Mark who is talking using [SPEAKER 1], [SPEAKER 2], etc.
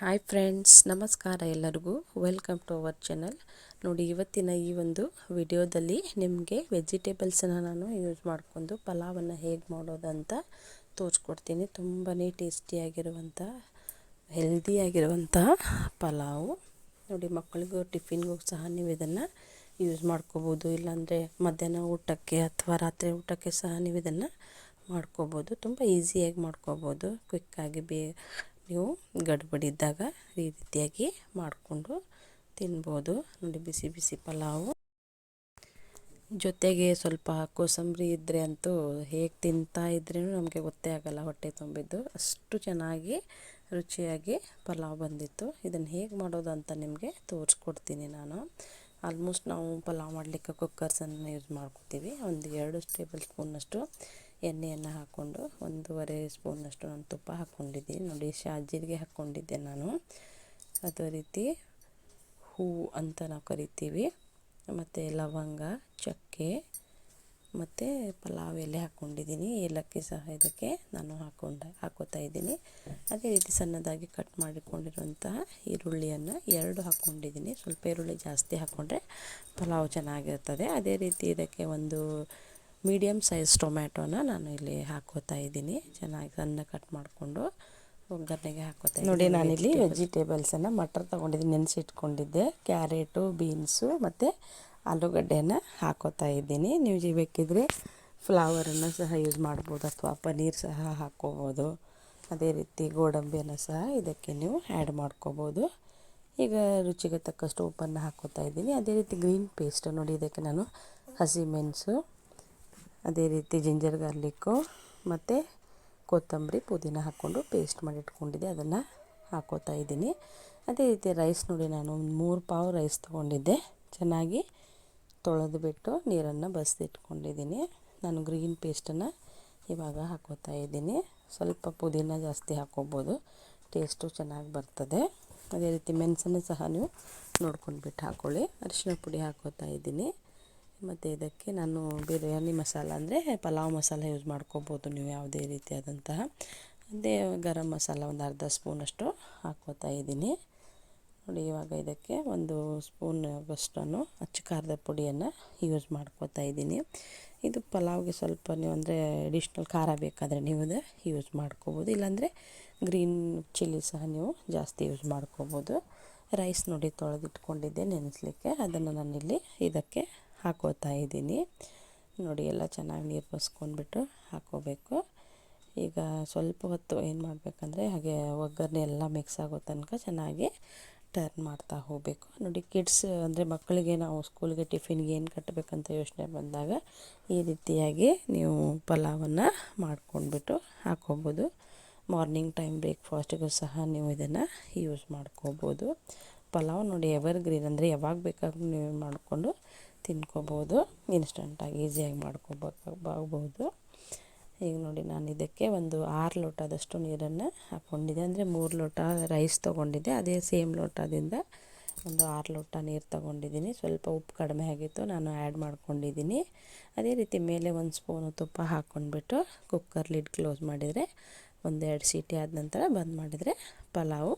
[SPEAKER 1] Hi friends ನಮಸ್ಕಾರ ಎಲ್ಲರಿಗೂ. Welcome to our channel ನೋಡಿ, ಇವತ್ತಿನ ಈ ಒಂದು ವಿಡಿಯೋದಲ್ಲಿ ನಿಮಗೆ ವೆಜಿಟೇಬಲ್ಸನ್ನು ನಾನು ಯೂಸ್ ಮಾಡಿಕೊಂಡು ಪಲಾವನ್ನು ಹೇಗೆ ಮಾಡೋದಂತ ತೋರಿಸ್ಕೊಡ್ತೀನಿ. ತುಂಬಾ ಟೇಸ್ಟಿಯಾಗಿರುವಂಥ ಹೆಲ್ದಿಯಾಗಿರುವಂಥ ಪಲಾವು. ನೋಡಿ, ಮಕ್ಕಳಿಗೂ ಟಿಫಿನ್ಗೂ ಸಹ ನೀವು ಇದನ್ನು ಯೂಸ್ ಮಾಡ್ಕೋಬೋದು. ಇಲ್ಲಾಂದರೆ ಮಧ್ಯಾಹ್ನ ಊಟಕ್ಕೆ ಅಥವಾ ರಾತ್ರಿ ಊಟಕ್ಕೆ ಸಹ ನೀವು ಇದನ್ನು ಮಾಡ್ಕೋಬೋದು. ತುಂಬ ಈಸಿಯಾಗಿ ಮಾಡ್ಕೋಬೋದು. ಕ್ವಿಕ್ಕಾಗಿ ಬೇ ನೀವು ಗಡ್ಬಡಿದ್ದಾಗ ಈ ರೀತಿಯಾಗಿ ಮಾಡಿಕೊಂಡು ತಿನ್ಬೋದು. ನೋಡಿ, ಬಿಸಿ ಬಿಸಿ ಪಲಾವು. ಜೊತೆಗೆ ಸ್ವಲ್ಪ ಕೋಸಂಬರಿ ಇದ್ದರೆ ಅಂತೂ ಹೇಗೆ ತಿಂತಾ ಇದ್ರೂ ನಮಗೆ ಗೊತ್ತೇ ಆಗೋಲ್ಲ. ಹೊಟ್ಟೆ ತುಂಬಿದ್ದು ಅಷ್ಟು ಚೆನ್ನಾಗಿ, ರುಚಿಯಾಗಿ ಪಲಾವ್ ಬಂದಿತ್ತು. ಇದನ್ನು ಹೇಗೆ ಮಾಡೋದು ಅಂತ ನಿಮಗೆ ತೋರಿಸ್ಕೊಡ್ತೀನಿ ನಾನು. ಆಲ್ಮೋಸ್ಟ್ ನಾವು ಪಲಾವ್ ಮಾಡಲಿಕ್ಕೆ ಕುಕ್ಕರ್ಸನ್ನು ಯೂಸ್ ಮಾಡ್ಕೊತೀವಿ. ಒಂದು ಎರಡು ಟೇಬಲ್ ಸ್ಪೂನಷ್ಟು ಎಣ್ಣೆಯನ್ನು ಹಾಕ್ಕೊಂಡು ಒಂದೂವರೆ ಸ್ಪೂನಷ್ಟು ನಾನು ತುಪ್ಪ ಹಾಕ್ಕೊಂಡಿದ್ದೀನಿ. ನೋಡಿ, ಶಾಜೀರಿಗೆ ಹಾಕ್ಕೊಂಡಿದ್ದೆ ನಾನು. ಅದೇ ರೀತಿ ಹೂವು ಅಂತ ನಾವು ಕರಿತೀವಿ. ಮತ್ತು ಲವಂಗ, ಚಕ್ಕೆ, ಮತ್ತು ಪಲಾವ್ ಎಲೆ ಹಾಕ್ಕೊಂಡಿದ್ದೀನಿ. ಏಲಕ್ಕಿ ಸಹ ಇದಕ್ಕೆ ನಾನು ಹಾಕ್ಕೊಂಡ ಹಾಕೋತಾ ಇದ್ದೀನಿ. ಅದೇ ರೀತಿ ಸಣ್ಣದಾಗಿ ಕಟ್ ಮಾಡಿಕೊಂಡಿರುವಂತಹ ಈರುಳ್ಳಿಯನ್ನು ಎರಡು ಹಾಕ್ಕೊಂಡಿದ್ದೀನಿ. ಸ್ವಲ್ಪ ಈರುಳ್ಳಿ ಜಾಸ್ತಿ ಹಾಕ್ಕೊಂಡ್ರೆ ಪಲಾವ್ ಚೆನ್ನಾಗಿರ್ತದೆ. ಅದೇ ರೀತಿ ಇದಕ್ಕೆ ಒಂದು ಮೀಡಿಯಮ್ ಸೈಜ್ ಟೊಮ್ಯಾಟೋನ ನಾನು ಇಲ್ಲಿ ಹಾಕೋತಾ ಇದ್ದೀನಿ. ಚೆನ್ನಾಗಿ ಸಣ್ಣ ಕಟ್ ಮಾಡಿಕೊಂಡು ಒಗ್ಗರಣೆಗೆ ಹಾಕೋತಾ ನೋಡಿ ನಾನಿಲ್ಲಿ ವೆಜಿಟೇಬಲ್ಸನ್ನು ಮಟರ್ ತೊಗೊಂಡಿದ್ದೀನಿ ನೆನೆಸಿಟ್ಕೊಂಡಿದ್ದೆ. ಕ್ಯಾರೆಟು ಬೀನ್ಸು ಮತ್ತು ಆಲೂಗಡ್ಡೆಯನ್ನು ಹಾಕೋತಾ ಇದ್ದೀನಿ. ನೀವು ಬೇಕಿದ್ರೆ ಫ್ಲವರನ್ನು ಸಹ ಯೂಸ್ ಮಾಡ್ಬೋದು ಅಥವಾ ಪನ್ನೀರ್ ಸಹ ಹಾಕ್ಕೋಬೋದು ಅದೇ ರೀತಿ ಗೋಡಂಬಿಯನ್ನು ಸಹ ಇದಕ್ಕೆ ನೀವು ಆ್ಯಡ್ ಮಾಡ್ಕೋಬೋದು. ಈಗ ರುಚಿಗೆ ತಕ್ಕಷ್ಟು ಉಪ್ಪನ್ನು ಹಾಕೋತಾ ಇದ್ದೀನಿ. ಅದೇ ರೀತಿ ಗ್ರೀನ್ ಪೇಸ್ಟ್ ನೋಡಿ ಇದಕ್ಕೆ ನಾನು ಹಸಿಮೆಣಸು ಅದೇ ರೀತಿ ಜಿಂಜರ್ ಗಾರ್ಲಿಕ್ಕು ಮತ್ತು ಕೊತ್ತಂಬರಿ ಪುದೀನ ಹಾಕ್ಕೊಂಡು ಪೇಸ್ಟ್ ಮಾಡಿ ಇಟ್ಕೊಂಡಿದ್ದೆ, ಅದನ್ನು ಹಾಕೋತಾ ಇದ್ದೀನಿ. ಅದೇ ರೀತಿ ರೈಸ್ ನೋಡಿ ನಾನು ಒಂದು ಮೂರು ಪಾವು ರೈಸ್ ತೊಗೊಂಡಿದ್ದೆ. ಚೆನ್ನಾಗಿ ತೊಳೆದು ಬಿಟ್ಟು ನೀರನ್ನು ಬಸಿದಿಟ್ಕೊಂಡಿದ್ದೀನಿ ನಾನು ಗ್ರೀನ್ ಪೇಸ್ಟನ್ನು ಇವಾಗ ಹಾಕೋತಾ ಇದ್ದೀನಿ. ಸ್ವಲ್ಪ ಪುದೀನ ಜಾಸ್ತಿ ಹಾಕೋಬೋದು. ಟೇಸ್ಟು ಚೆನ್ನಾಗಿ ಬರ್ತದೆ. ಅದೇ ರೀತಿ ಮೆಣಸನ್ನು ಸಹ ನೀವು ನೋಡ್ಕೊಂಡ್ಬಿಟ್ಟು ಹಾಕ್ಕೊಳ್ಳಿ ಅರಿಶಿನ ಪುಡಿ ಹಾಕೋತಾ ಇದ್ದೀನಿ. ಮತ್ತು ಇದಕ್ಕೆ ನಾನು ಬಿರಿಯಾನಿ ಮಸಾಲ ಅಂದರೆ ಪಲಾವ್ ಮಸಾಲ ಯೂಸ್ ಮಾಡ್ಕೋಬೋದು ನೀವು ಯಾವುದೇ ರೀತಿಯಾದಂತಹ. ಅದೇ ಗರಂ ಮಸಾಲ ಒಂದು ಅರ್ಧ ಸ್ಪೂನಷ್ಟು ಹಾಕ್ಕೋತಾ ಇದ್ದೀನಿ. ನೋಡಿ ಇವಾಗ ಇದಕ್ಕೆ ಒಂದು ಸ್ಪೂನ್ ಅಷ್ಟನ್ನು ಅಚ್ಚ ಖಾರದ ಪುಡಿಯನ್ನು ಯೂಸ್ ಮಾಡ್ಕೋತಾ ಇದ್ದೀನಿ. ಇದು ಪಲಾವ್ಗೆ ಸ್ವಲ್ಪ ನೀವು ಅಂದರೆ ಅಡಿಷ್ನಲ್ ಖಾರ ಬೇಕಾದರೆ ನೀವು ಅದು ಯೂಸ್ ಮಾಡ್ಕೋಬೋದು. ಇಲ್ಲಾಂದರೆ ಗ್ರೀನ್ ಚಿಲ್ಲಿ ಸಹ ನೀವು ಜಾಸ್ತಿ ಯೂಸ್ ಮಾಡ್ಕೋಬೋದು. ರೈಸ್ ನೋಡಿ ತೊಳೆದಿಟ್ಕೊಂಡಿದ್ದೆ ನೆನೆಸ್ಲಿಕ್ಕೆ. ಅದನ್ನು ನಾನಿಲ್ಲಿ ಇದಕ್ಕೆ ಹಾಕೋತಾ ಇದ್ದೀನಿ. ನೋಡಿ, ಎಲ್ಲ ಚೆನ್ನಾಗಿ ನೀರು ಬಸ್ಕೊಂಡ್ಬಿಟ್ಟು ಹಾಕೋಬೇಕು. ಈಗ ಸ್ವಲ್ಪ ಹೊತ್ತು ಏನು ಮಾಡಬೇಕಂದ್ರೆ, ಹಾಗೆ ಒಗ್ಗರಣೆ ಎಲ್ಲ ಮಿಕ್ಸ್ ಆಗೋ ತನಕ ಚೆನ್ನಾಗಿ ಟರ್ನ್ ಮಾಡ್ತಾ ಹೋಗಬೇಕು. ನೋಡಿ ಕಿಡ್ಸ್ ಅಂದರೆ ಮಕ್ಕಳಿಗೆ ನಾವು ಸ್ಕೂಲ್ಗೆ ಟಿಫಿನ್ಗೆ ಏನು ಕಟ್ಟಬೇಕಂತ ಯೋಚನೆ ಬಂದಾಗ, ಈ ರೀತಿಯಾಗಿ ನೀವು ಪಲಾವನ್ನು ಮಾಡ್ಕೊಂಡ್ಬಿಟ್ಟು ಹಾಕೋಬೋದು. ಮಾರ್ನಿಂಗ್ ಟೈಮ್ ಬ್ರೇಕ್ಫಾಸ್ಟಿಗೂ ಸಹ ನೀವು ಇದನ್ನು ಯೂಸ್ ಮಾಡ್ಕೋಬೋದು. ಪಲಾವ್ ನೋಡಿ ಎವರ್ ಗ್ರೀನ್ ಅಂದರೆ ಯಾವಾಗ ಬೇಕಾದ್ರೂ ನೀವು ಮಾಡಿಕೊಂಡು ತಿನ್ಕೋಬೋದು. ಇನ್ಸ್ಟಂಟಾಗಿ ಈಸಿಯಾಗಿ ಮಾಡ್ಕೋಬೇಕಾಗಬಹುದು ಈಗ ನೋಡಿ ನಾನು ಇದಕ್ಕೆ ಒಂದು ಆರು ಲೋಟದಷ್ಟು ನೀರನ್ನು ಹಾಕ್ಕೊಂಡಿದ್ದೆ. ಅಂದರೆ ಮೂರು ಲೋಟ ರೈಸ್ ತೊಗೊಂಡಿದ್ದೆ. ಅದೇ ಸೇಮ್ ಲೋಟದಿಂದ ಒಂದು ಆರು ಲೋಟ ನೀರು ತೊಗೊಂಡಿದ್ದೀನಿ. ಸ್ವಲ್ಪ ಉಪ್ಪು ಕಡಿಮೆ ಆಗಿತ್ತು. ನಾನು ಆ್ಯಡ್ ಮಾಡ್ಕೊಂಡಿದ್ದೀನಿ. ಅದೇ ರೀತಿ ಮೇಲೆ ಒಂದು ಸ್ಪೂನು ತುಪ್ಪ ಹಾಕ್ಕೊಂಡ್ಬಿಟ್ಟು ಕುಕ್ಕರ್ ಲಿಡ್ ಕ್ಲೋಸ್ ಮಾಡಿದರೆ, ಒಂದೆರಡು ಸೀಟಿ ಆದ ನಂತರ ಬಂದ್ ಮಾಡಿದರೆ ಪಲಾವು